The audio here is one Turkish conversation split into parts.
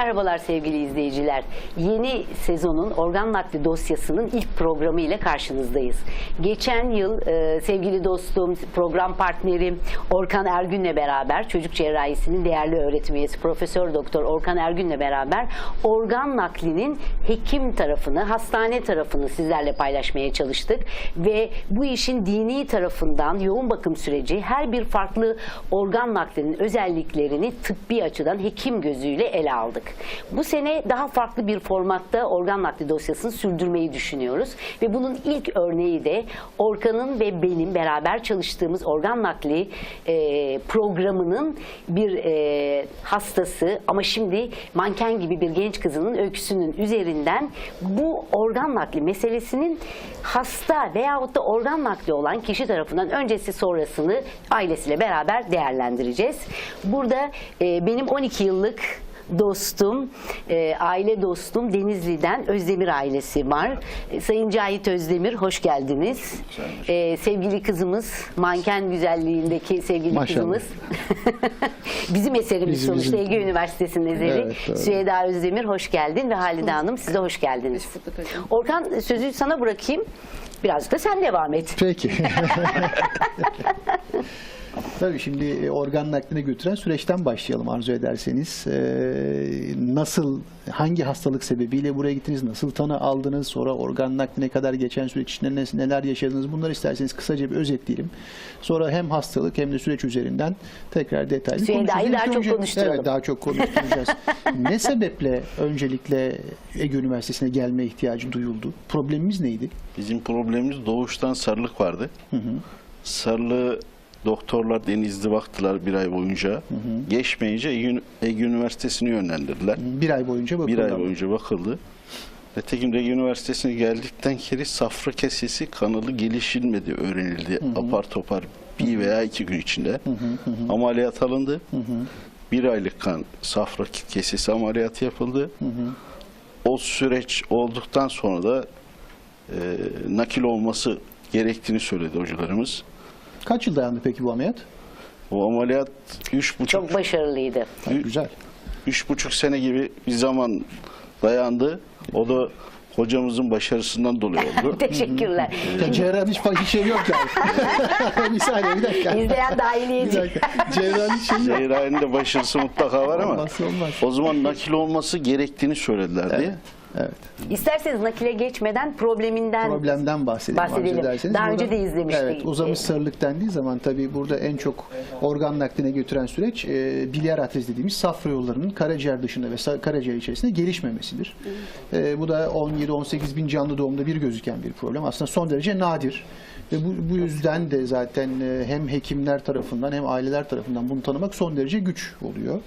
Merhabalar sevgili izleyiciler. Yeni sezonun organ nakli dosyasının ilk programı ile karşınızdayız. Geçen yıl e, sevgili dostum, program partnerim Orkan Ergün'le beraber çocuk cerrahisinin değerli öğretim üyesi Profesör Doktor Orkan Ergün'le beraber organ naklinin hekim tarafını, hastane tarafını sizlerle paylaşmaya çalıştık ve bu işin dini tarafından yoğun bakım süreci her bir farklı organ naklinin özelliklerini tıbbi açıdan hekim gözüyle ele aldık. Bu sene daha farklı bir formatta organ nakli dosyasını sürdürmeyi düşünüyoruz ve bunun ilk örneği de Orkan'ın ve benim beraber çalıştığımız organ nakli e, programının bir e, hastası ama şimdi manken gibi bir genç kızının öyküsünün üzerinden bu organ nakli meselesinin hasta veyahut da organ nakli olan kişi tarafından öncesi sonrasını ailesiyle beraber değerlendireceğiz. Burada e, benim 12 yıllık dostum, e, aile dostum Denizli'den Özdemir ailesi var. E, Sayın Cahit Özdemir hoş geldiniz. E, sevgili kızımız, manken güzelliğindeki sevgili Maşallah. kızımız. bizim eserimiz Bizim- sonuçta bizim. Ege Üniversitesi'nin eseri. Evet, doğru. Süheyda Özdemir hoş geldin ve Halide Hanım size hoş geldiniz. Orkan sözü sana bırakayım. Birazcık da sen devam et. Peki. Tabii şimdi e, organ nakline götüren süreçten başlayalım arzu ederseniz. Ee, nasıl, hangi hastalık sebebiyle buraya gittiniz, nasıl tanı aldınız, sonra organ nakline kadar geçen süreç içinde ne- neler yaşadınız bunları isterseniz kısaca bir özetleyelim. Sonra hem hastalık hem de süreç üzerinden tekrar detaylı Süheyda'yı konuşacağız. daha İlk çok önce- konuşturalım. Evet daha çok konuşturacağız. ne sebeple öncelikle Ege Üniversitesi'ne gelme ihtiyacı duyuldu? Problemimiz neydi? Bizim problemimiz doğuştan sarılık vardı. Sarılığı doktorlar denizli baktılar bir ay boyunca. Geçmeyince Ege, Ege Üniversitesi'ni yönlendirdiler. Bir ay boyunca Bir bakıldı ay ama. boyunca bakıldı. Nitekim Ege Üniversitesi'ne geldikten kere safra kesesi kanalı gelişilmedi öğrenildi. Apar topar bir veya iki gün içinde. Ameliyat alındı. Bir aylık kan safra kesesi ameliyatı yapıldı. O süreç olduktan sonra da e, nakil olması gerektiğini söyledi hocalarımız. Kaç yıl dayandı peki bu ameliyat? O ameliyat üç buçuk, Çok başarılıydı. Ha, güzel. üç buçuk sene gibi bir zaman dayandı. O da hocamızın başarısından dolayı oldu. Teşekkürler. Ya cerrahın hiç, şey yok yani. bir saniye bir dakika. İzleyen dahiliyeci. Cerrahın hiç şey yok. Cerrahinin de başarısı mutlaka var ama Olmazsa olmaz. o zaman nakil olması gerektiğini söyledilerdi. Evet. İsterseniz nakile geçmeden probleminden Problemden bahsedelim. Bahsedelim. Daha önce de izlemiştik. Evet, uzamış sarılık dendiği zaman tabii burada en çok organ nakline götüren süreç e, biliyer atrez dediğimiz safra yollarının karaciğer dışında ve karaciğer içerisinde gelişmemesidir. E, bu da 17-18 bin canlı doğumda bir gözüken bir problem. Aslında son derece nadir. Ve bu, bu yüzden de zaten e, hem hekimler tarafından hem aileler tarafından bunu tanımak son derece güç oluyor.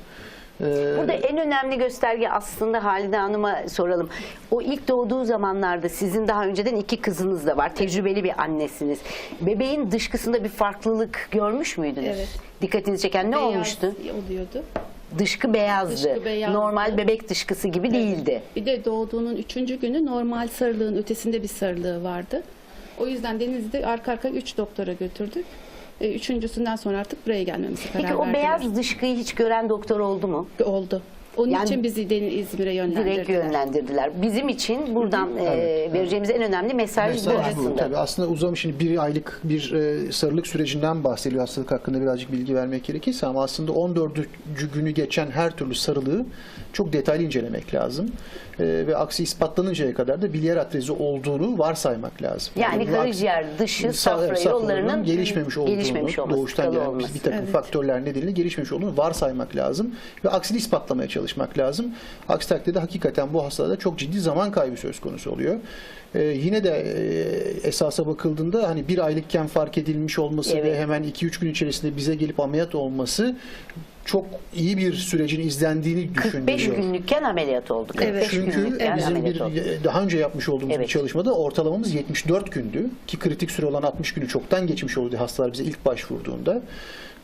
E, Burada en önemli gösterge aslında Halide Hanım'a soralım. O ilk doğduğu zamanlarda sizin daha önceden iki kızınız da var. Tecrübeli bir annesiniz. Bebeğin dışkısında bir farklılık görmüş müydünüz? Evet. Dikkatinizi çeken ne Beyaz olmuştu? oluyordu. Dışkı beyazdı. Dışkı beyazdı. Normal bebek dışkısı gibi değildi. Bir de doğduğunun üçüncü günü normal sarılığın ötesinde bir sarılığı vardı. O yüzden Denizli'de arka arka üç doktora götürdük. E, Üçüncüsünden sonra artık buraya gelmemize karar Peki o verdiler. beyaz dışkıyı hiç gören doktor oldu mu? oldu. Onun Yani- için bizi Deniz- İzmir'e yönlendirdiler. Direkt yönlendirdiler. Bizim için buradan e, vereceğimiz en önemli mesaj, bu Mesaj bu. aslında. Tabii aslında uzamış şimdi bir aylık bir e, sarılık sürecinden bahsediyor hastalık hakkında birazcık bilgi vermek gerekirse ama aslında 14. günü geçen her türlü sarılığı çok detaylı incelemek lazım. E, ve aksi ispatlanıncaya kadar da biliyer atrezi olduğunu varsaymak lazım. Yani bu karaciğer dışı Sa- safra safraların yollarının gelişmemiş olduğunu, gelişmemiş olması, doğuştan tıkalı gelen bir, olması. bir takım Evet. faktörler nedeniyle gelişmemiş olduğunu varsaymak lazım ve aksini ispatlamaya çalışmak lazım. Aksi takdirde hakikaten bu hastalarda çok ciddi zaman kaybı söz konusu oluyor. Ee, yine de e, esasa bakıldığında hani bir aylıkken fark edilmiş olması Evet. ve hemen 2-3 gün içerisinde bize gelip ameliyat olması çok iyi bir sürecin izlendiğini 45 düşündürüyor. günlükken ameliyat olduk. 45 Çünkü günlükken bizim ameliyat bir olduk. daha önce yapmış olduğumuz Evet. bir çalışmada ortalamamız 74 gündü ki kritik süre olan 60 günü çoktan geçmiş oldu hastalar bize ilk başvurduğunda.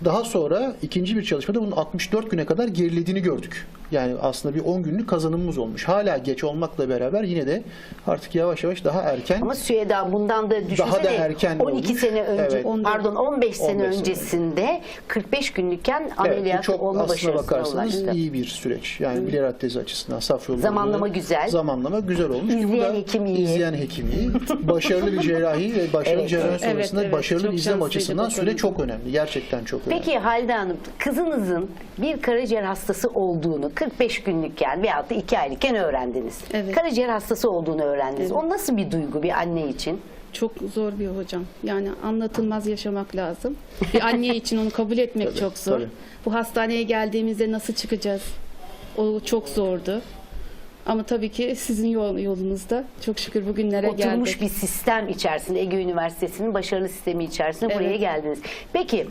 Daha sonra ikinci bir çalışmada bunun 64 güne kadar gerilediğini gördük Yani aslında bir 10 günlük kazanımımız olmuş. Hala geç olmakla beraber yine de artık yavaş yavaş daha erken Ama Süheyda bundan da düşünsene Daha da erken 12 olmuş. sene önce Evet. pardon 15 sene 15 sene öncesinde 45 günlükken Evet, ameliyat çok olma aslına bakarsanız ulaştı. iyi bir süreç. Yani biliyarat tezi açısından safra yolu Zamanlama güzel. Zamanlama güzel olmuş. İzleyen hekim iyi. izleyen hekim iyi. Başarılı bir cerrahi ve başarılı Evet. cerrahi Evet, sonrasında evet. başarılı Çok bir izlem açısından süre çok önemli. Gerçekten çok önemli. Peki Halide Hanım kızınızın bir karaciğer hastası olduğunu 45 günlükken veyahut da 2 aylıkken öğrendiniz. Evet. Karaciğer hastası olduğunu öğrendiniz. Evet. O nasıl bir duygu bir anne için? Çok zor bir hocam. Yani anlatılmaz yaşamak lazım. Bir anne için onu kabul etmek Tabii, çok zor. tabii. Bu hastaneye geldiğimizde nasıl çıkacağız? O çok zordu. Ama tabii ki sizin yol, yolunuzda çok şükür bugünlere Oturmuş geldik. bir sistem içerisinde Ege Üniversitesi'nin başarılı sistemi içerisinde buraya Evet. geldiniz. Peki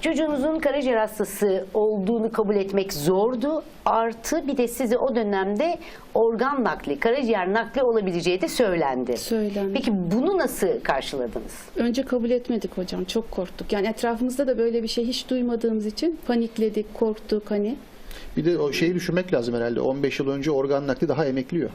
çocuğunuzun karaciğer hastası olduğunu kabul etmek zordu. Artı bir de size o dönemde organ nakli, karaciğer nakli olabileceği de söylendi. Söylendi. Peki bunu nasıl karşıladınız? Önce kabul etmedik hocam. Çok korktuk. Yani etrafımızda da böyle bir şey hiç duymadığımız için panikledik, korktuk hani. Bir de o şeyi düşünmek lazım herhalde. 15 yıl önce organ nakli daha emekliyor.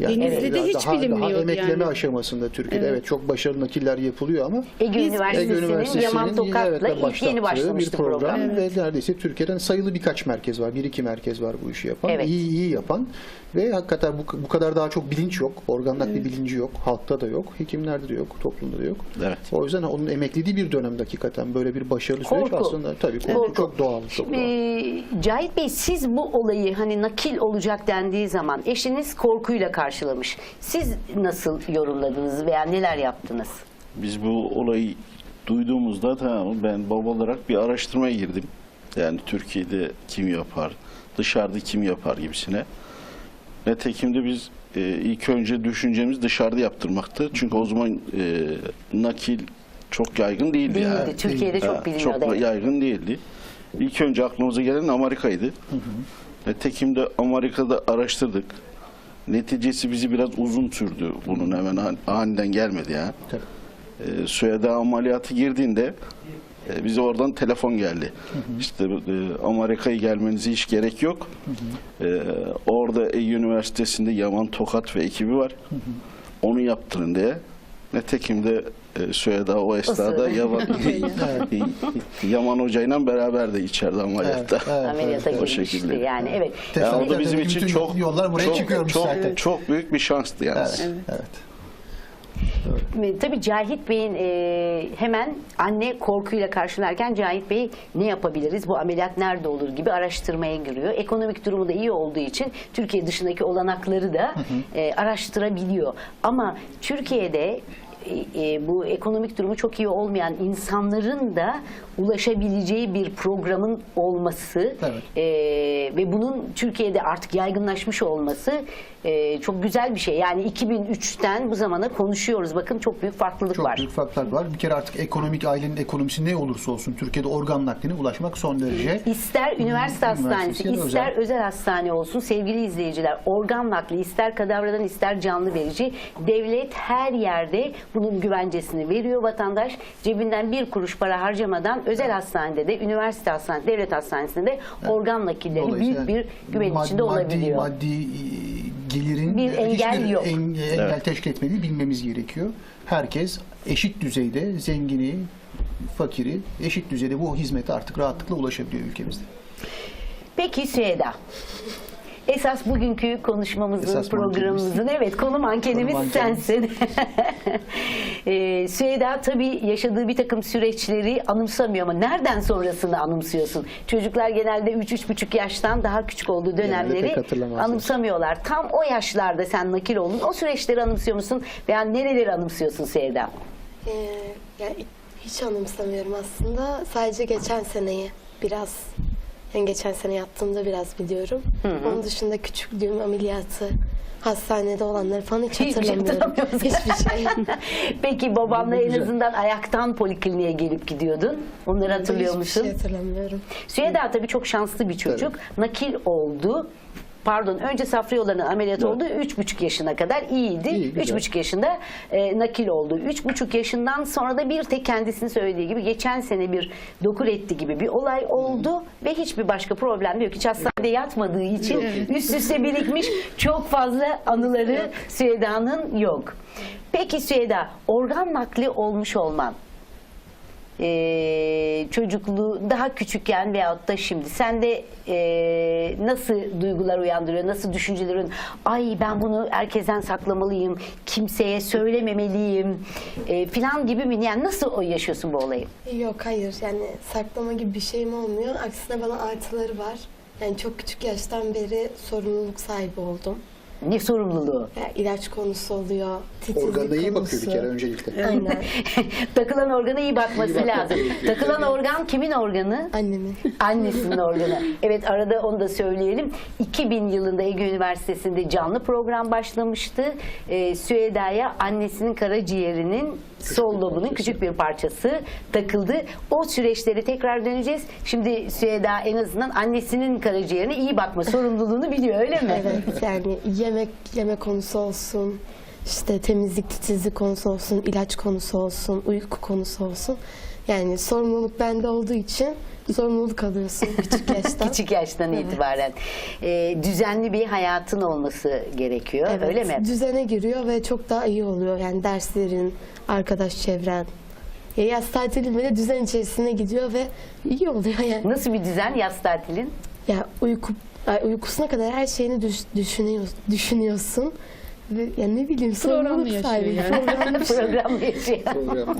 Denizli'de daha- hiç daha, bilinmiyordu Daha emekleme yani. aşamasında Türkiye'de. Evet. Evet. çok başarılı nakiller yapılıyor ama Ege Biz- Ege Üniversitesi'nin Üniversitesi'nin Yaman Tokat'la evet, ilk yeni başlamıştı bir program. program. Ve neredeyse Türkiye'den sayılı birkaç merkez var. Bir iki merkez var bu işi yapan. Evet. İyi iyi yapan. Ve hakikaten bu, bu kadar daha çok bilinç yok. Organ nakli bilinci yok. Halkta da yok. Hekimlerde de yok. Toplumda da yok. Evet. O yüzden onun emeklediği bir dönemde hakikaten böyle bir başarılı süreç Korku. aslında tabii korku, Korku. çok doğal. Çok doğal. Ee, Cahit Bey siz bu olayı hani nakil olacak dendiği zaman eşiniz korkuyla karşılamış. Siz nasıl yorumladınız veya neler yaptınız? Biz bu olayı duyduğumuzda tamam ben baba olarak bir araştırmaya girdim. Yani Türkiye'de kim yapar, dışarıda kim yapar gibisine. Nitekim de biz e, ilk önce düşüncemiz dışarıda yaptırmaktı. Çünkü o zaman e, nakil çok yaygın değildi. Değildi. yani. Türkiye'de çok Ha, biliniyordu, Çok yaygın değildi. İlk önce aklımıza gelen Amerika'ydı. Nitekim de Amerika'da araştırdık. Neticesi bizi biraz uzun sürdü. Bunun hemen an- aniden gelmedi ya. Tabii. E, Sueda ameliyatı girdiğinde e, bize oradan telefon geldi. İşte e, Amerika'ya gelmenize hiç gerek yok. E, orada Ege Üniversitesi'nde Yaman Tokat ve ekibi var. Onu yaptırın diye. Nitekim de e, Sueda o esnada. Yaman, Yaman Hoca'yla beraber de içeride ameliyatta. Evet, evet, Ameliyata evet, O girmişti şekilde. yani evet. Ya o da bizim için çok yollar buraya çok, çok, zaten. çok büyük bir şanstı yani. Evet, evet. E, Tabii Cahit Bey'in e, hemen anne korkuyla karşılarken Cahit Bey ne yapabiliriz, bu ameliyat nerede olur gibi araştırmaya giriyor. Ekonomik durumu da iyi olduğu için Türkiye dışındaki olanakları da e, araştırabiliyor. Ama Türkiye'de e, e, bu ekonomik durumu çok iyi olmayan insanların da ulaşabileceği bir programın olması Evet. e, ve bunun Türkiye'de artık yaygınlaşmış olması e, çok güzel bir şey. Yani 2003'ten bu zamana konuşuyoruz. Bakın çok büyük farklılık Çok var. büyük farklar var. Bir kere artık ekonomik ailenin ekonomisi ne olursa olsun Türkiye'de organ nakline ulaşmak son derece İster üniversite hastanesi, ister özel. özel. hastane olsun sevgili izleyiciler organ nakli ister kadavradan ister canlı verici devlet her yerde bunun güvencesini veriyor vatandaş cebinden bir kuruş para harcamadan özel hastanede de üniversite hastanesi devlet hastanesinde de organ nakilleri büyük bir güven mad- içinde olabiliyor. Maddi, maddi e, gelirin Bir engel hiçbir yok. en- engel teşkil etmediğini bilmemiz gerekiyor. Herkes eşit düzeyde zengini, fakiri eşit düzeyde bu hizmete artık rahatlıkla ulaşabiliyor ülkemizde. Peki Süheyda. Esas bugünkü konuşmamızın, Esas programımızın evet konu mankenimiz Konu sensin. ee, Süheyda tabii yaşadığı bir takım süreçleri anımsamıyor ama nereden sonrasını anımsıyorsun? Çocuklar genelde 3-3,5 yaştan daha küçük olduğu dönemleri anımsamıyorlar. Tam o yaşlarda sen nakil oldun. O süreçleri anımsıyor musun? Veya nereleri anımsıyorsun Süheyda? Ee, yani hiç anımsamıyorum aslında. Sadece geçen seneyi biraz yani geçen sene yattığımda biraz biliyorum. Onun dışında küçüklüğüm ameliyatı, hastanede olanları falan hiç Hiçbir şey hatırlamıyorum. Hiçbir şey. Peki babanla en azından ayaktan polikliniğe gelip gidiyordun. Onları hatırlıyor Hiçbir musun? şey hatırlamıyorum. Süheyda tabii çok şanslı bir çocuk. Nakil oldu. Pardon önce safra yollarının ameliyat oldu. Üç buçuk yaşına kadar iyiydi. İyi, güzel. Üç buçuk yaşında e, nakil oldu. Üç buçuk yaşından sonra da bir tek kendisinin söylediği gibi geçen sene bir dokur etti gibi bir olay oldu ve hiçbir başka problem yok. Hiç hastanede yatmadığı için üst üste birikmiş çok fazla anıları Süheyda'nın yok. Peki Süheyda organ nakli olmuş olman e, çocukluğu daha küçükken veyahut da şimdi sende e, nasıl duygular uyandırıyor, nasıl düşüncelerin ay ben bunu herkesten saklamalıyım, kimseye söylememeliyim e, falan gibi mi? Yani nasıl yaşıyorsun bu olayı? Yok hayır yani saklama gibi bir şeyim olmuyor. Aksine bana artıları var. Yani çok küçük yaştan beri sorumluluk sahibi oldum. Ne sorumluluğu? Yani ilaç konusu oluyor, titizlik Organına iyi bakıyor bir kere öncelikle. Aynen. Takılan organa iyi bakması lazım. Takılan organ kimin organı? Annemin. Annesinin organı. Evet arada onu da söyleyelim. 2000 yılında Ege Üniversitesi'nde canlı program başlamıştı. Ee, Süheyda'ya annesinin karaciğerinin sol lobunun küçük bir parçası takıldı. O süreçlere tekrar döneceğiz. Şimdi Süheyda en azından annesinin karaciğerine iyi bakma sorumluluğunu biliyor öyle mi? Evet yani yemek yeme konusu olsun, işte temizlik titizlik konusu olsun, ilaç konusu olsun, uyku konusu olsun. Yani sorumluluk bende olduğu için sorumluluk alıyorsun küçük yaştan. Küçük yaştan itibaren. Ee, düzenli bir hayatın olması gerekiyor Evet, öyle mi? Düzene giriyor ve çok daha iyi oluyor. Yani derslerin, arkadaş çevren. Ya yaz tatilin böyle düzen içerisine gidiyor ve iyi oluyor yani. Nasıl bir düzen yaz tatilin? Ya uyku uykusuna kadar her şeyini düş, düşünüyor, düşünüyorsun. Ve ya ne bileyim Programlı sorumluluk sahibi. yani. Programlı şey. Program yaşayan. Program.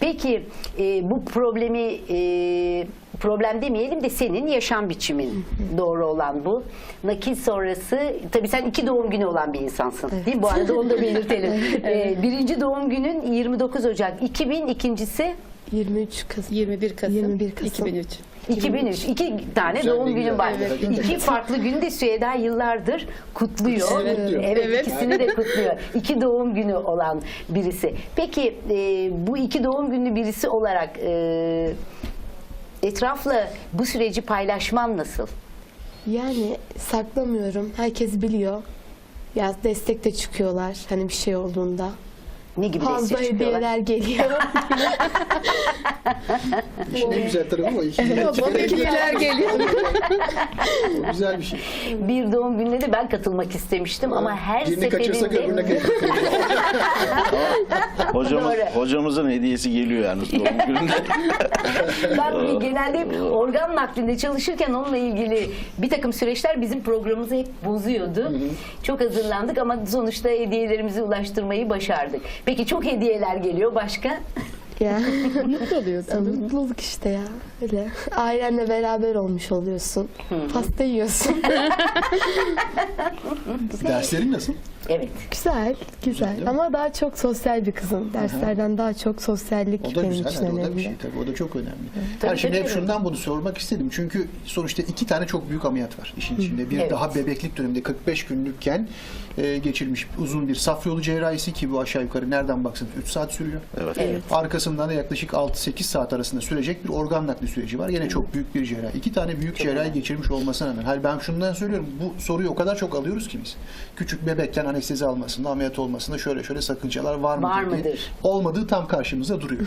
Peki e, bu problemi e, problem demeyelim de senin yaşam biçimin doğru olan bu. Nakil sonrası tabii sen iki doğum günü olan bir insansın. Değil mi? Bu arada onu da belirtelim. E, birinci doğum günün 29 Ocak 2000 ikincisi 23 Kasım. 21 Kasım, 21 Kasım. 2003. 2003. İki tane Güzel, doğum güzel. var. Evet. İki farklı günü de Süheyda yıllardır kutluyor. Kutluyor. Evet, Evet. ikisini de kutluyor. İki doğum günü olan birisi. Peki e, bu iki doğum günü birisi olarak e, etrafla bu süreci paylaşman nasıl? Yani saklamıyorum. Herkes biliyor. Ya destek de çıkıyorlar hani bir şey olduğunda. Ne gibi Fazla destek çıkıyorlar? hediyeler geliyor. İşin en güzel tarafı o. İki Babakiler geliyor. O güzel bir şey. Bir doğum gününe de ben katılmak istemiştim ama her Birini kaçırsak öbürüne seferinde kaçırsak. Hocamız, Doğru. hocamızın hediyesi geliyor yalnız doğum gününde. Ben genelde hep organ naklinde çalışırken onunla ilgili bir takım süreçler bizim programımızı hep bozuyordu. Çok hazırlandık ama sonuçta hediyelerimizi ulaştırmayı başardık. Peki çok hediyeler geliyor başka? ya. Mutlu oluyorsun. Ya Mutluluk işte ya. Öyle. Ailenle beraber olmuş oluyorsun. Pasta yiyorsun. Derslerin nasıl? Evet. güzel, güzel. değil mi? Ama daha çok sosyal bir kızım. Derslerden daha çok sosyallik O da benim güzel. için hadi o da bir önemli. şey tabii. O da çok önemli. Tabii, ben şimdi tabii, hep tabii. şundan bunu sormak istedim. Çünkü sonuçta iki tane çok büyük ameliyat var işin içinde. Bir Evet. daha bebeklik döneminde 45 günlükken e, geçirilmiş uzun bir safra yolu cerrahisi ki bu aşağı yukarı nereden baksanız 3 saat sürüyor. Evet. Evet. Arkasından da yaklaşık 6-8 saat arasında sürecek bir organ nakli süreci var. Yine çok büyük bir cerrahi. İki tane büyük cerrahi geçirmiş olmasına rağmen. Hayır ben şundan söylüyorum. Bu soruyu o kadar çok alıyoruz ki biz. Küçük bebekken anestezi almasında, ameliyat olmasında şöyle şöyle sakıncalar var mıdır? Var diye. mıdır? Olmadığı tam karşımıza duruyor.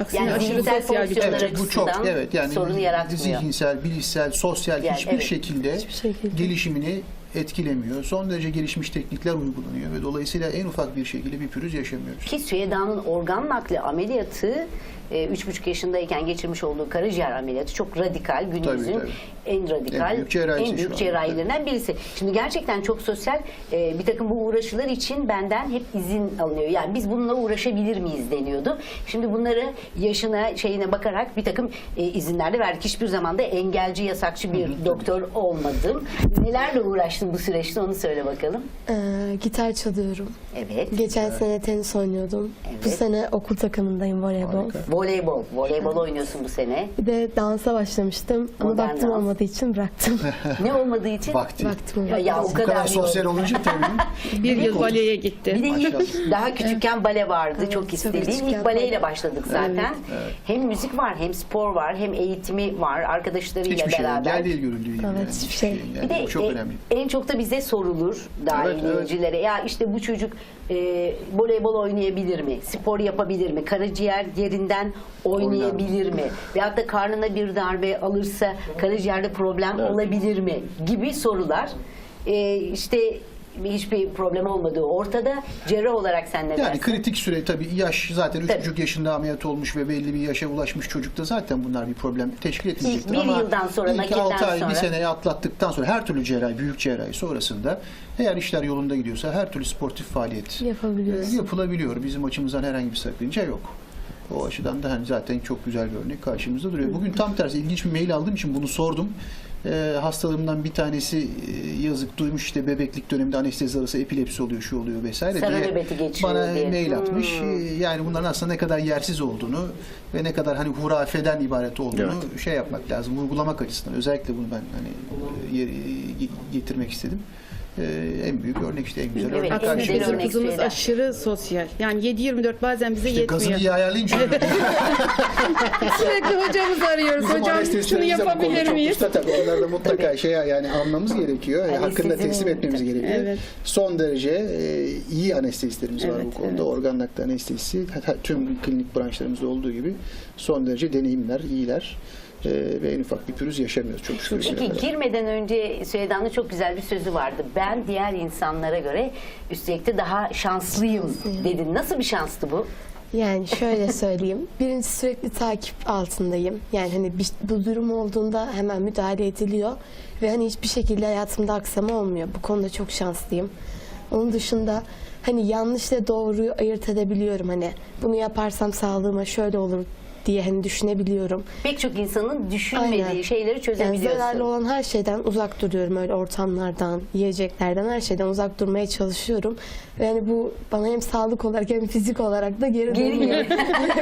Aksine Yani aşırı sosyal çocuk. Evet, bu çok evet yani sorun yaratmıyor. zihinsel, bilişsel, sosyal Yani hiçbir evet. şekilde Hiçbir şekilde. gelişimini etkilemiyor. Son derece gelişmiş teknikler uygulanıyor ve dolayısıyla en ufak bir şekilde bir pürüz yaşamıyoruz. Ki Süheyda'nın organ nakli ameliyatı e, üç buçuk yaşındayken geçirmiş olduğu karaciğer ameliyatı çok radikal. Günümüzün Tabii, tabii. en radikal, En büyük cerrahisi en büyük şu anda, cerrahilerinden birisi. Şimdi gerçekten çok sosyal e, bir takım bu uğraşılar için benden hep izin alınıyor. Yani biz bununla uğraşabilir miyiz deniyordu. Şimdi bunları yaşına şeyine bakarak bir takım e, izinler de verdik. Hiçbir zaman da engelci, yasakçı bir doktor olmadım. Nelerle uğraştın başladın bu süreçte onu söyle bakalım. Ee, gitar çalıyorum. Evet. Geçen sene tenis oynuyordum. Bu Evet. sene okul takımındayım voleybol. Harika. Voleybol. Voleybol oynuyorsun bu sene. Bir de dansa başlamıştım ama Modern vaktim dans. olmadığı için bıraktım. Ne olmadığı için? Vakti. Vaktim Ya, ya o Bu kadar, kadar sosyal olunca tabii. Bir yıl baleye gitti. Bir de ilk daha küçükken bale vardı. Evet, çok istediğim. İlk baleyle bale. başladık zaten. Hem müzik var, hem spor var, hem eğitimi var. Arkadaşlarıyla Hiçbir şey beraber. engel değil görüldüğü gibi. Evet, yani. hiçbir şey. Yani Bir de bu çok e, önemli. en çok da bize sorulur Evet, dahiliyecilere. Ya işte bu çocuk e, voleybol oynayabilir mi? Spor yapabilir mi? Karaciğer yerinden oynayabilir mi? Veyahut da karnına bir darbe alırsa karaciğerde problem olabilir mi? Gibi sorular. E, işte hiçbir problem olmadığı ortada. Cerrah olarak sen ne Yani dersin? kritik süre tabii yaş zaten Tabii. 3,5 yaşında ameliyat olmuş ve belli bir yaşa ulaşmış çocukta zaten bunlar bir problem teşkil etmeyecektir. bir Ama yıldan sonra, ilk nakilden 6 ay, sonra- bir seneyi atlattıktan sonra her türlü cerrahi, büyük cerrahi sonrasında eğer işler yolunda gidiyorsa her türlü sportif faaliyet e, yapılabiliyor. Bizim açımızdan herhangi bir sakınca yok. O açıdan da hani zaten çok güzel bir örnek karşımızda duruyor. Bugün tam tersi ilginç bir mail aldığım için bunu sordum. Ee, hastalığımdan bir tanesi e, yazık duymuş işte bebeklik döneminde anestezi arası epilepsi oluyor, şu oluyor vesaire Sarı diye nöbeti geçiriyor bana diye. mail atmış. Hmm. Ee, Yani bunların aslında ne kadar yersiz olduğunu ve ne kadar hani hurafeden ibaret olduğunu şey yapmak lazım. Vurgulamak açısından. Özellikle bunu ben hani e, yeri- getirmek istedim. Ee, en büyük örnek işte en güzel Evet, örnek en bizim örnek kızımız aşırı sosyal. Yani 7-24 bazen bize İşte gazını yetmiyor. iyi ayarlayın çünkü. Sürekli hocamızı arıyoruz. Bizim Hocam şunu anestezistlerimiz de bu konuda yapabilir çok miyiz? usta tabii. Onlara da mutlaka şey yani anlamamız gerekiyor. Yani hakkında Anestezi teslim mi? etmemiz Tabii. gerekiyor. Evet. Son derece e, iyi anestezistlerimiz var Evet, bu konuda. evet. Organ nakli anestezisi hatta tüm klinik branşlarımızda olduğu gibi son derece deneyimler, iyiler. E, ve en ufak bir pürüz yaşamıyoruz çok şükür. Peki şimdiye kadar. girmeden önce Süheyda'nın çok güzel bir sözü vardı. Ben diğer insanlara göre üstelik de daha şanslıyım dedin. Nasıl bir şanstı bu? Yani şöyle söyleyeyim. Birincisi sürekli takip altındayım. Yani hani bir, bu durum olduğunda hemen müdahale ediliyor. Ve hani hiçbir şekilde hayatımda aksama olmuyor. Bu konuda çok şanslıyım. Onun dışında hani yanlışla doğruyu ayırt edebiliyorum. Hani bunu yaparsam sağlığıma şöyle olur diye hani düşünebiliyorum. Pek çok insanın düşünmediği Aynen. şeyleri Yani çözebiliyorsun. zararlı olan her şeyden uzak duruyorum. Öyle ortamlardan, yiyeceklerden her şeyden uzak durmaya çalışıyorum. Ve yani bu bana hem sağlık olarak hem fizik olarak da geri Geri dönüyor.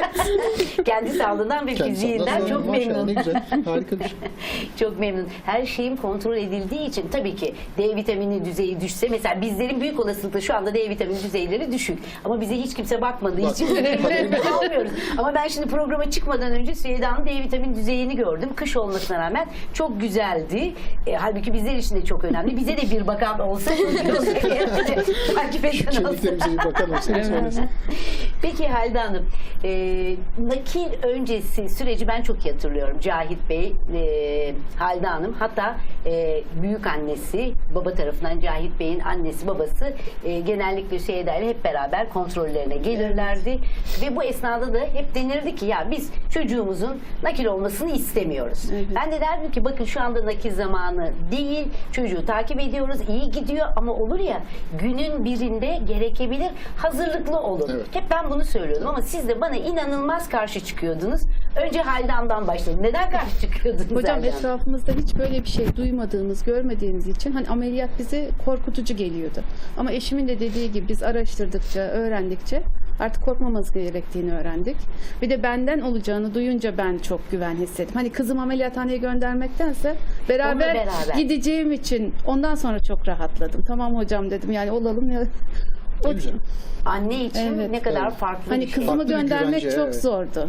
Kendi sağlığından ve Kendisi fiziğinden çok Maşallah, memnun. Ne güzel. Harika bir şey. Çok memnun. Her şeyin kontrol edildiği için tabii ki D vitamini düzeyi düşse mesela bizlerin büyük olasılıkla şu anda D vitamini düzeyleri düşük. Ama bize hiç kimse bakmadığı için almıyoruz. Ama ben şimdi programa çıkmadan önce Süheyda'nın D vitamini düzeyini gördüm. Kış olmasına rağmen çok güzeldi. E, halbuki bizler için de çok önemli. Bize de bir bakan olsa takip eden olsa. Bakan. Peki Halide Hanım, e, nakil öncesi süreci ben çok iyi hatırlıyorum. Cahit Bey, e, Halide Hanım, hatta e, büyük annesi, baba tarafından Cahit Bey'in annesi, babası e, genellikle Süheyda ile hep beraber kontrollerine gelirlerdi. Ve bu esnada da hep denirdi ki ya biz çocuğumuzun nakil olmasını istemiyoruz. Ben de derdim ki bakın şu anda nakil zamanı değil, çocuğu takip ediyoruz, iyi gidiyor ama olur ya günün birinde gerekebilir, hazırlıklı olun. Evet. Hep ben bunu söylüyordum ama siz de bana inanılmaz karşı çıkıyordunuz. Önce Haldan'dan başladım. Neden karşı çıkıyordunuz Hocam Haldan? etrafımızda hiç böyle bir şey duymadığımız, görmediğimiz için hani ameliyat bize korkutucu geliyordu. Ama eşimin de dediği gibi biz araştırdıkça, öğrendikçe artık korkmamamız gerektiğini öğrendik. Bir de benden olacağını duyunca ben çok güven hissettim. Hani kızım ameliyathaneye göndermektense beraber, Onunla beraber. gideceğim için ondan sonra çok rahatladım. Tamam hocam dedim yani olalım ya. O-. Anne için Evet. ne kadar Evet. farklı Hani bir şey. kızımı Farklı bir göndermek güvence, çok evet. zordu.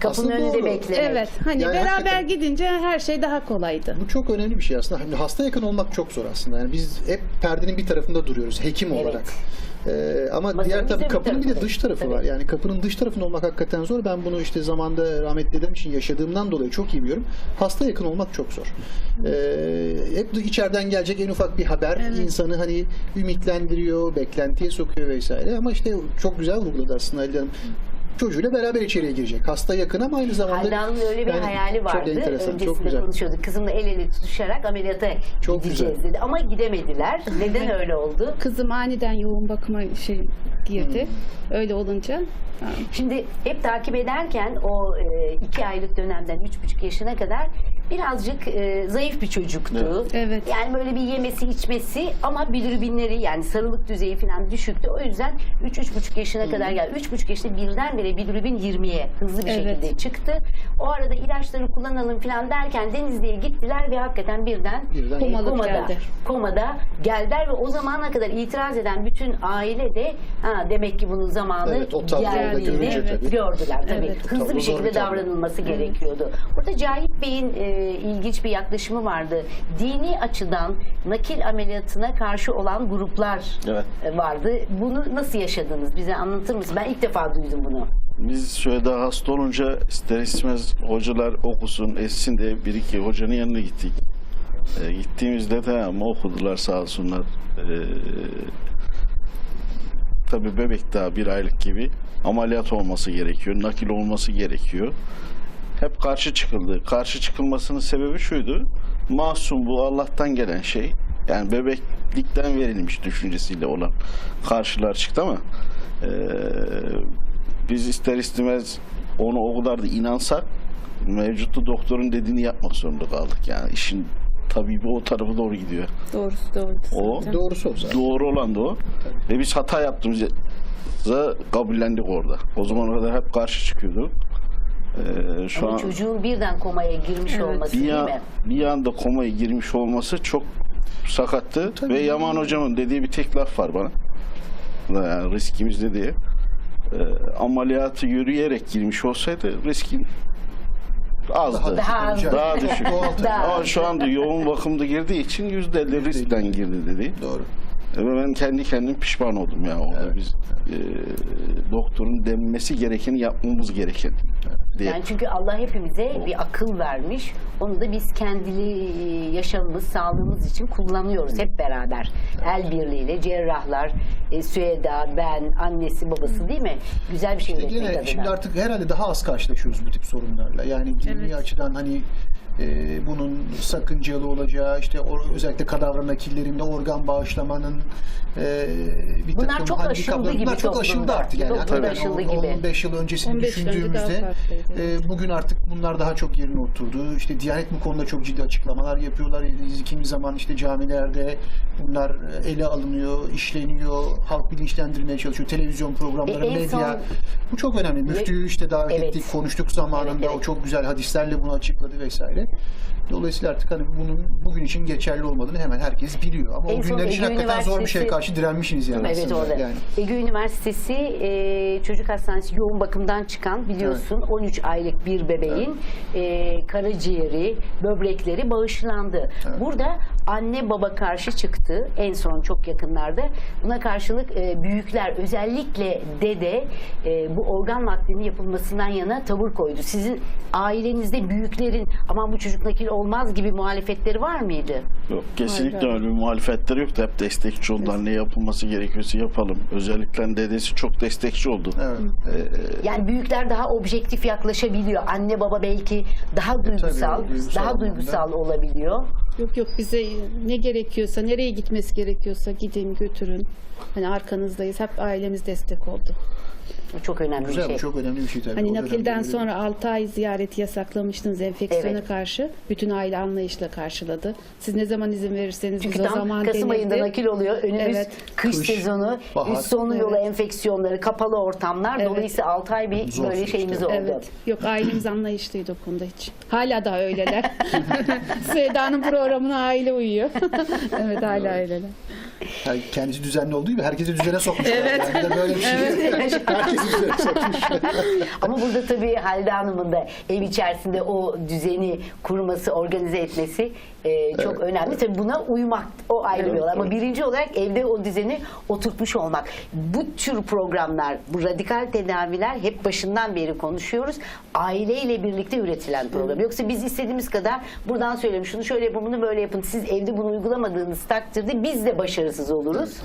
Kapının Aslında önünde doğru. beklemek. Evet. Hani Yani beraber hakikaten- gidince her şey daha kolaydı. Bu çok önemli bir şey aslında. Hani hasta yakın olmak çok zor aslında. Yani biz hep perdenin bir tarafında duruyoruz hekim Evet. olarak. Ee, ama Masanın diğer bir kapının bir de dış tarafı Tabii. var. Yani kapının dış tarafında olmak hakikaten zor. Ben bunu işte zamanda rahmetli dedem için yaşadığımdan dolayı çok iyi biliyorum. Hasta yakın olmak çok zor. Ee, hep de içeriden gelecek en ufak bir haber insanı hani ümitlendiriyor, beklentiye sokuyor vesaire. Ama işte çok güzel vurguladı aslında Halide Hanım. Çocuğuyla beraber içeriye girecek. Hasta yakın ama aynı zamanda Halide Hanım'ın öyle bir Yani hayali çok vardı. enteresan, çok güzel. konuşuyorduk. Kızımla el ele tutuşarak ameliyata Çok gideceğiz güzel. dedi. Ama gidemediler. Neden öyle oldu? Kızım aniden yoğun bakıma şey girdi. Hmm. Öyle olunca Şimdi hep takip ederken o e, iki aylık dönemden üç buçuk yaşına kadar birazcık e, zayıf bir çocuktu. Evet. Yani böyle bir yemesi içmesi ama bilirubinleri yani sarılık düzeyi falan düşüktü. O yüzden 3-3,5 yaşına kadar geldi. 3,5 yaşında birdenbire bilirubin 20'ye hızlı bir Evet. şekilde çıktı. O arada ilaçları kullanalım falan derken Denizli'ye gittiler ve hakikaten birden, Birden Komalık komada, geldi. komada geldiler ve o zamana kadar itiraz eden bütün aile de ha, demek ki bunun zamanı Evet, o tabloyu da geldiğini görünce tabii. gördüler tabii. Evet. Hızlı Tablo bir zor şekilde bir tablo. davranılması gerekiyordu. Burada Cahit Bey'in e, ilginç bir yaklaşımı vardı. Dini açıdan nakil ameliyatına karşı olan gruplar Evet. e, vardı. Bunu nasıl yaşadınız? Bize anlatır mısın? Ben ilk defa duydum bunu. Biz şöyle daha hasta olunca ister istemez hocalar okusun, etsin diye bir iki hocanın yanına gittik. Ee, gittiğimizde de ama okudular sağ olsunlar. Ee, tabii bebek daha bir aylık gibi ameliyat olması gerekiyor, nakil olması gerekiyor. Hep karşı çıkıldı. Karşı çıkılmasının sebebi şuydu. Masum bu Allah'tan gelen şey. Yani bebeklikten verilmiş düşüncesiyle olan karşılar çıktı ama eee, biz ister istemez onu o kadar da inansak mevcutlu doktorun dediğini yapmak zorunda kaldık. Yani işin tabibi o tarafa doğru gidiyor. Doğrusu doğru. O zaten. Doğrusu o zaten. doğru olan da o. Ve biz hata yaptığımızı kabullendik orada. O zaman kadar hep karşı çıkıyorduk. Ee, şu Ama an çocuğun birden komaya girmiş Evet. olması bir, değil mi? bir anda komaya girmiş olması çok sakattı. Tabii. Ve Yaman hocamın dediği bir tek laf var bana. Yani riskimizde diye. Ee, ameliyatı yürüyerek girmiş olsaydı riskin azdı. Daha az. Daha düşük. Daha- Ama şu anda yoğun bakımda girdiği için yüzde elli riskten girdi dedi. Doğru. Ve ben kendi kendim pişman oldum ya. Orada biz e, doktorun denmesi gerekeni yapmamız gereken diye. Yani çünkü Allah hepimize bir akıl vermiş. Onu da biz kendili yaşamımız, sağlığımız için kullanıyoruz hep beraber. El birliğiyle cerrahlar, e, Süheda, ben, annesi, babası değil mi? Güzel bir şey İşte üretmek yine adına. şimdi artık herhalde daha az karşılaşıyoruz bu tip sorunlarla. Yani dini Evet. açıdan hani e, bunun sakıncalı olacağı işte or- özellikle kadavra nakillerinde organ bağışlamanın e, bir Bunlar takım çok aşıldı gibi bunlar çok aşıldı artık yani. Hakikaten aşıldı on- gibi. 15 yıl öncesini 15 yıl önce daha düşündüğümüzde. E, bugün artık bunlar daha çok yerine oturdu. İşte Diyanet bu konuda çok ciddi açıklamalar yapıyorlar. Kimi zaman işte camilerde bunlar e, ele alınıyor, işleniyor, halk bilinçlendirmeye çalışıyor. Televizyon programları, E, medya. son- Bu çok önemli. Müftüyü işte davet Evet. ettik, konuştuk zamanında. Evet, evet. O çok güzel hadislerle bunu açıkladı vesaire. Dolayısıyla artık hani bunun bugün için geçerli olmadığını hemen herkes biliyor. Ama En o günler için hakikaten zor bir şeye Üniversitesi- karşı direnmişsiniz yani Evet orada. Yani. Ege Üniversitesi e, Çocuk Hastanesi yoğun bakımdan çıkan biliyorsun 13 aylık bir bebeğin e, karaciğeri, böbrekleri bağışlandı. Burada anne baba karşı çıktı en son çok yakınlarda. Buna karşılık e, büyükler özellikle dede e, bu organ naklinin yapılmasından yana tavır koydu. Sizin ailenizde büyüklerin aman bu çocuk nakil olmaz gibi muhalefetleri var mıydı? Yok kesinlikle Hayır, öyle bir muhalefetleri yoktu. Hep destekçi oldular. Ne yapılması gerekiyorsa yapalım. Özellikle dedesi çok destekçi oldu. Evet. Yani büyükler daha objektif yaklaşabiliyor. Anne baba belki daha duygusal, tabii, duygusal daha anlamda. duygusal olabiliyor. Yok yok bize ne gerekiyorsa, nereye gitmesi gerekiyorsa gidin götürün. Hani arkanızdayız. Hep ailemiz destek oldu. Bu çok önemli Güzel bir şey. çok önemli bir şey tabii. Hani O nakilden dönemde sonra 6 ay ziyareti yasaklamıştınız enfeksiyona Evet. karşı. Bütün aile anlayışla karşıladı. Siz ne zaman izin verirseniz Çünkü biz o tam zaman Kasım denildi. ayında nakil oluyor. Önümüz Evet. kış, Kış, sezonu, bahar. üst sonu yolu Evet. enfeksiyonları, kapalı ortamlar. Evet. Dolayısıyla 6 ay bir Zor böyle süreçti. şeyimiz oldu. Evet. Yok ailemiz anlayışlıydı o konuda hiç. Hala da öyleler. Seda'nın programına aile uyuyor. evet hala öyleler. Yani kendisi düzenli olduğu gibi herkesi düzene sokmuş. Evet. Yani de böyle bir şey. herkesi düzene sokmuş. Ama burada tabii Halide Hanım'ın da ev içerisinde o düzeni kurması, organize etmesi e, çok önemli. Tabii buna uymak o ayrı bir olay. Ama birinci olarak evde o düzeni oturtmuş olmak. Bu tür programlar, bu radikal tedaviler hep başından beri konuşuyoruz. Aileyle birlikte üretilen program. Yoksa biz istediğimiz kadar buradan söyleyelim şunu şöyle yapın bunu böyle yapın. Siz evde bunu uygulamadığınız takdirde biz de başarısız oluruz.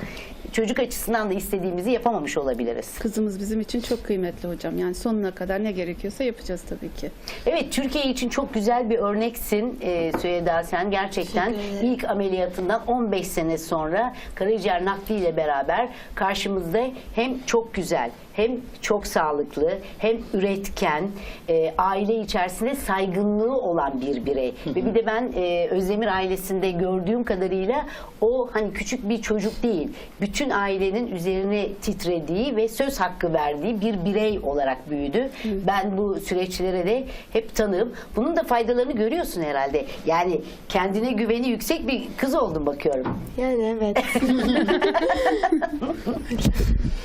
Çocuk açısından da istediğimizi yapamamış olabiliriz. Kızımız bizim için çok kıymetli hocam. Yani sonuna kadar ne gerekiyorsa yapacağız tabii ki. Evet Türkiye için çok güzel bir örneksin e, Süheyda sen. Gerçekten ilk ameliyatından 15 sene sonra karaciğer nakliyle beraber karşımızda hem çok güzel hem çok sağlıklı hem üretken e, aile içerisinde saygınlığı olan bir birey. Ve bir de ben e, Özdemir ailesinde gördüğüm kadarıyla o hani küçük bir çocuk değil. Bütün ailenin üzerine titrediği ve söz hakkı verdiği bir birey olarak büyüdü. Ben bu süreçlere de hep tanığım. Bunun da faydalarını görüyorsun herhalde. Yani kendine güveni yüksek bir kız oldun bakıyorum. Yani evet.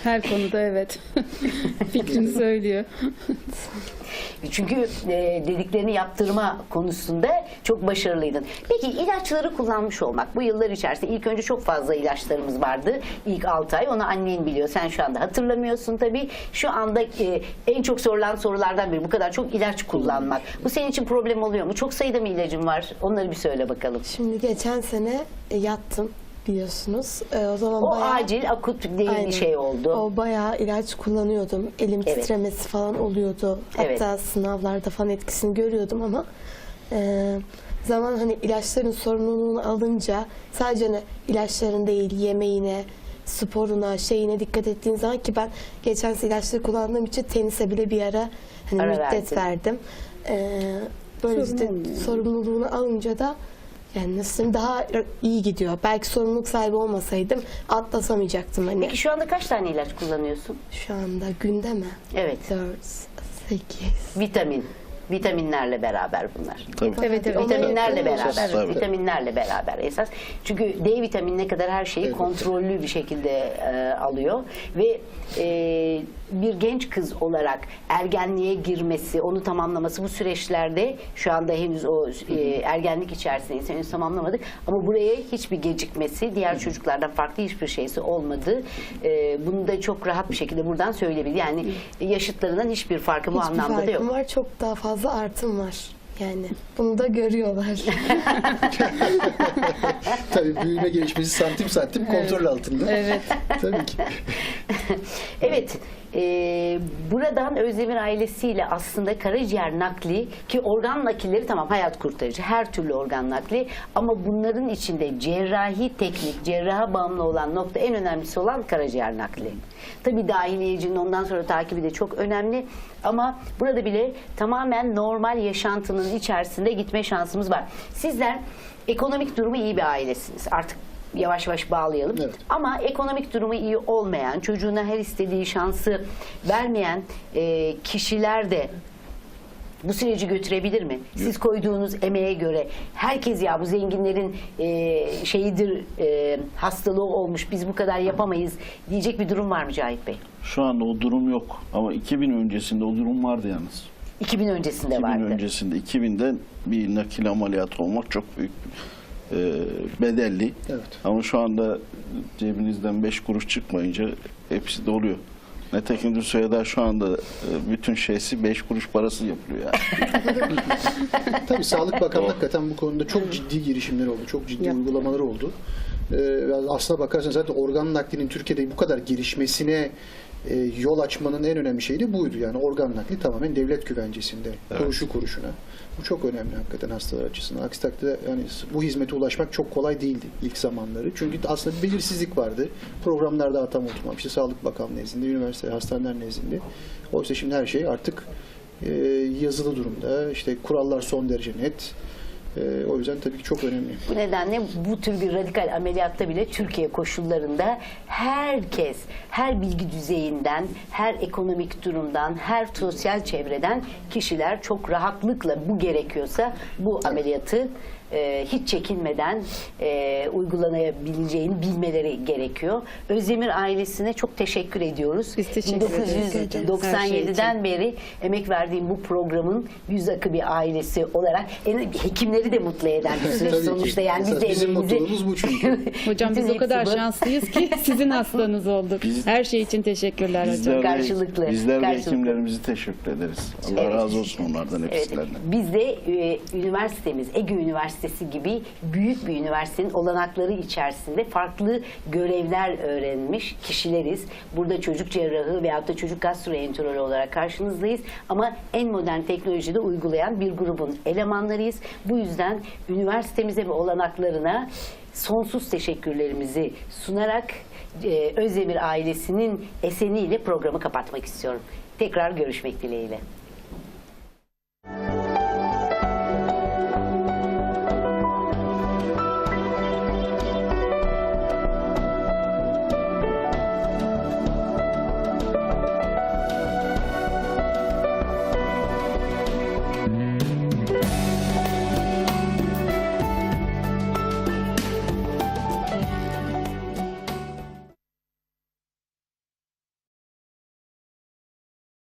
Her konuda evet. Fikrini söylüyor. Çünkü e, dediklerini yaptırma konusunda çok başarılıydın. Peki ilaçları kullanmış olmak bu yıllar içerisinde ilk önce çok fazla ilaçlarımız vardı. İlk 6 ay onu annen biliyor. Sen şu anda hatırlamıyorsun tabii. Şu anda e, en çok sorulan sorulardan biri bu kadar çok ilaç kullanmak. Bu senin için problem oluyor mu? Çok sayıda mı ilacın var? Onları bir söyle bakalım. Şimdi geçen sene e, yattım biliyorsunuz. E, o zaman O bayağı... acil akut değil Aynen. bir şey oldu. O bayağı ilaç kullanıyordum. Elim Evet. titremesi falan oluyordu. Evet. Hatta sınavlarda falan etkisini görüyordum ama e, zaman hani ilaçların sorumluluğunu alınca sadece hani ilaçların değil yemeğine, sporuna, şeyine dikkat ettiğin zaman ki ben geçen ilaçları kullandığım için tenise bile bir ara hani Ara müddet verdim. E, böyle Sorun işte olmuyor. sorumluluğunu alınca da yani nasıl daha iyi gidiyor. Belki sorumluluk sahibi olmasaydım atlatamayacaktım hani. Peki şu anda kaç tane ilaç kullanıyorsun? Şu anda günde mi? Evet. 4, 8. Vitamin. Vitaminlerle beraber bunlar. Tabii. Evet evet. Vitaminlerle beraber, esas, tabii. vitaminlerle beraber esas. Çünkü D vitaminine kadar her şeyi Evet. kontrollü bir şekilde e, alıyor ve e, bir genç kız olarak ergenliğe girmesi, onu tamamlaması bu süreçlerde şu anda henüz o e, ergenlik içerisindeyiz, henüz tamamlamadık ama buraya hiçbir gecikmesi, diğer çocuklardan farklı hiçbir şeysi olmadı. E, bunu da çok rahat bir şekilde buradan söyleyebilir. Yani yaşıtlarından hiçbir farkı bu Hiçbir anlamda da farkım yok. var. Çok daha fazla artım var. Yani bunu da görüyorlar. Tabii büyüme gelişmesi santim santim kontrol altında. Evet. Tabii ki. Evet, e, buradan Özdemir ailesiyle aslında karaciğer nakli ki organ nakilleri tamam hayat kurtarıcı her türlü organ nakli ama bunların içinde cerrahi teknik, cerraha bağımlı olan nokta en önemlisi olan karaciğer nakli. Tabi dahiliyecinin ondan sonra takibi de çok önemli ama burada bile tamamen normal yaşantının içerisinde gitme şansımız var. Sizler ekonomik durumu iyi bir ailesiniz. Artık yavaş yavaş bağlayalım. Evet. Ama ekonomik durumu iyi olmayan, çocuğuna her istediği şansı vermeyen e, kişiler de bu süreci götürebilir mi? Siz koyduğunuz emeğe göre herkes ya bu zenginlerin e, şeyidir e, hastalığı olmuş biz bu kadar yapamayız diyecek bir durum var mı Cahit Bey? Şu anda o durum yok. Ama 2000 öncesinde o durum vardı yalnız. 2000 öncesinde 2000 vardı. öncesinde 2000'de bir nakil ameliyatı olmak çok büyük e, bedelli. Evet. Ama şu anda cebinizden 5 kuruş çıkmayınca hepsi doluyor. Nitekim Düseyda şu anda e, bütün şeysi 5 kuruş parası yapılıyor yani. Tabii Sağlık Bakanlığı hakikaten bu konuda çok ciddi girişimler oldu. Çok ciddi uygulamaları oldu. Ee, aslına bakarsanız zaten organ naklinin Türkiye'de bu kadar gelişmesine e, yol açmanın en önemli şeyi de buydu. Yani organ nakli tamamen devlet güvencesinde. Kuruşu kuruşuna. Bu çok önemli hakikaten hastalar açısından. Aksi takdirde yani bu hizmete ulaşmak çok kolay değildi ilk zamanları. Çünkü aslında bir belirsizlik vardı. Programlar daha tam oturmamıştı. Sağlık Bakanlığı nezdinde, üniversite, hastaneler nezdinde. Oysa şimdi her şey artık e, yazılı durumda. İşte kurallar son derece net. E, o yüzden tabii ki çok önemli. Bu nedenle bu tür bir radikal ameliyatta bile Türkiye koşullarında herkes, her bilgi düzeyinden, her ekonomik durumdan, her sosyal çevreden kişiler çok rahatlıkla bu gerekiyorsa bu ameliyatı e, hiç çekinmeden e, uygulanabileceğini bilmeleri gerekiyor. Özdemir ailesine çok teşekkür ediyoruz. Biz teşekkür ederiz. 1997'den beri emek verdiğim bu programın yüz akı bir ailesi olarak en, hekimleri de mutlu eden bir süreç ki. sonuçta. Yani biz de bizim emeğimizi- mutluluğumuz bu çünkü. Hocam biz o kadar bu. şanslıyız ki sizin hastanız olduk. Biz- Her şey için teşekkürler hocam. Bizler de, Karşılıklı, bizler de karşılıklı. hekimlerimize teşekkür ederiz. Allah Evet. razı olsun onlardan Evet, hepsinden. biz de e, üniversitemiz, Ege Üniversitesi Üniversitesi gibi büyük bir üniversitenin olanakları içerisinde farklı görevler öğrenmiş kişileriz. Burada çocuk cerrahı veyahut da çocuk gastroenteroloğu olarak karşınızdayız. Ama en modern teknolojide uygulayan bir grubun elemanlarıyız. Bu yüzden üniversitemize ve olanaklarına sonsuz teşekkürlerimizi sunarak e, Özdemir ailesinin eseniyle programı kapatmak istiyorum. Tekrar görüşmek dileğiyle.